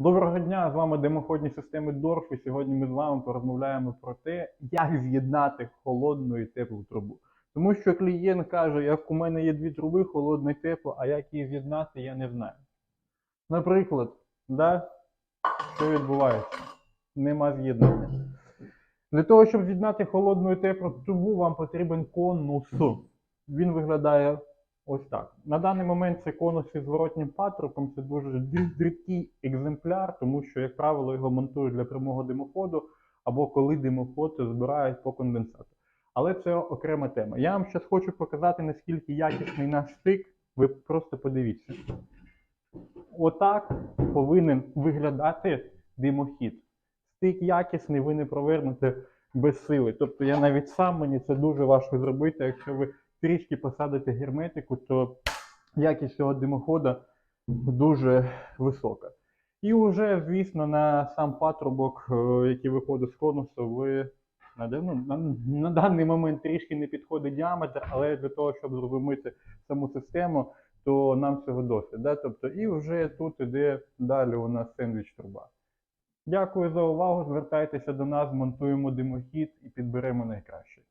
Доброго дня! З вами димоходні системи Дорф. І сьогодні ми з вами порозмовляємо про те, як з'єднати холодну і теплу трубу. Тому що клієнт каже, як у мене є дві труби, холодна і тепла, а як їх з'єднати, я не знаю. Наприклад, да, що відбувається? Нема з'єднання. Для того, щоб з'єднати холодну і теплу трубу, вам потрібен конус. Він виглядає ось так. На даний момент це конус із зворотнім патрубком. Це дуже дріб- дрібкий екземпляр, тому що, як правило, його монтують для прямого димоходу або коли димоход збирають по конденсату. Але це окрема тема. Я вам зараз хочу показати, наскільки якісний наш стик. Ви просто подивіться. Отак повинен виглядати димохід. Стик якісний, ви не провернете без сили. Тобто я навіть сам мені це дуже важко зробити. Якщо ви трішки посадите герметику, то якість цього димохода дуже висока. І вже, звісно, на сам патрубок, е, який виходить з конусу, ви на, ну, на даний момент трішки не підходить діаметр, але для того, щоб зрозуміти саму систему, то нам цього досить. Да? Тобто, і вже тут іде далі у нас сендвіч труба. Дякую за увагу. Звертайтеся до нас, монтуємо димохід і підберемо найкраще.